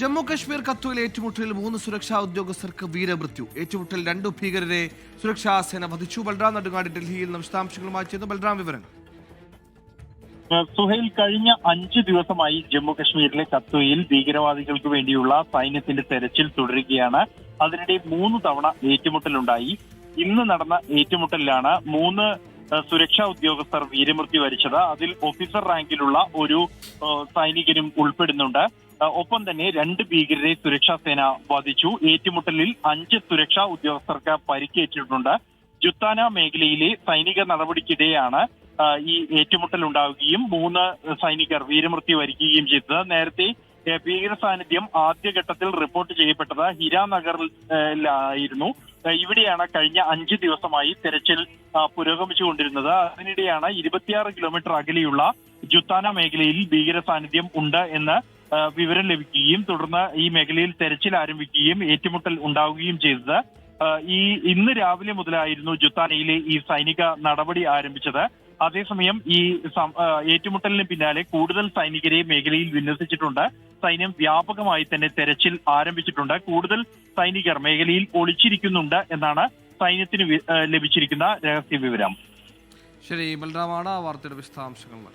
ജമ്മു കശ്മീർ കത്തുവിലെ ഏറ്റുമുട്ടലിൽ മൂന്ന് സുരക്ഷാ ഉദ്യോഗസ്ഥർക്ക് വീരമൃത്യു. ഏറ്റുമുട്ടൽ രണ്ടു ഭീകരരെ സുരക്ഷാ സേന വധിച്ചു. ബൽറാം നടുങ്ങാട് ഡൽഹിയിൽ നിന്ന് വിശദാംശങ്ങളുമായി ചെയ്തു ബൽറാം വിവരങ്ങൾ. സുഹൈൽ കഴിഞ്ഞ അഞ്ച് ദിവസമായി ജമ്മു കശ്മീരിലെ കത്വയിൽ ഭീകരവാദികൾക്ക് വേണ്ടിയുള്ള സൈന്യത്തിന്റെ തെരച്ചിൽ തുടരുകയാണ്. അതിനിടെ മൂന്ന് തവണ ഏറ്റുമുട്ടലുണ്ടായി. ഇന്ന് നടന്ന ഏറ്റുമുട്ടലിലാണ് മൂന്ന് സുരക്ഷാ ഉദ്യോഗസ്ഥർ വീരമൃത്യു വരിച്ചത്. അതിൽ ഓഫീസർ റാങ്കിലുള്ള ഒരു സൈനികനും ഉൾപ്പെടുന്നുണ്ട്. ഒപ്പം തന്നെ രണ്ട് ഭീകരരെ സുരക്ഷാ സേന വധിച്ചു ഏറ്റുമുട്ടലിൽ അഞ്ച് സുരക്ഷാ ഉദ്യോഗസ്ഥർക്ക് പരിക്കേറ്റിട്ടുണ്ട്. ജുത്താന മേഖലയിലെ സൈനിക നടപടിക്കിടെയാണ് ഈ ഏറ്റുമുട്ടൽ ഉണ്ടാവുകയും മൂന്ന് സൈനികർ വീരമൃത്യു വരിക്കുകയും ചെയ്തത്. നേരത്തെ ഭീകര സാന്നിധ്യം ആദ്യഘട്ടത്തിൽ റിപ്പോർട്ട് ചെയ്യപ്പെട്ടത് ഹിരാനഗറിലായിരുന്നു ഇവിടെയാണ് കഴിഞ്ഞ അഞ്ച് ദിവസമായി തെരച്ചിൽ പുരോഗമിച്ചുകൊണ്ടിരുന്നത്. അതിനിടെയാണ് ഇരുപത്തിയാറ് കിലോമീറ്റർ അകലെയുള്ള ജുത്താന മേഖലയിൽ ഭീകര സാന്നിധ്യം ഉണ്ട് എന്ന് വിവരം ലഭിക്കുകയും തുടർന്ന് ഈ മേഖലയിൽ തെരച്ചിൽ ആരംഭിക്കുകയും ഏറ്റുമുട്ടൽ ഉണ്ടാവുകയും ചെയ്തത്. ഈ ഇന്ന് രാവിലെ മുതലായിരുന്നു ജുത്താനയിലെ ഈ സൈനിക നടപടി ആരംഭിച്ചത്. അതേസമയം ഈ ഏറ്റുമുട്ടലിന് പിന്നാലെ കൂടുതൽ സൈനികരെ മേഖലയിൽ വിന്യസിച്ചിട്ടുണ്ട്. സൈന്യം വ്യാപകമായി തന്നെ തെരച്ചിൽ ആരംഭിച്ചിട്ടുണ്ട്. കൂടുതൽ സൈനികർ മേഖലയിൽ ഒളിച്ചിരിക്കുന്നുണ്ട് എന്നാണ് സൈന്യത്തിന് ലഭിച്ചിരിക്കുന്ന രഹസ്യ വിവരം. ശരി ബൽറാമാണ് വാർത്തയുടെ വിശദാംശങ്ങൾ.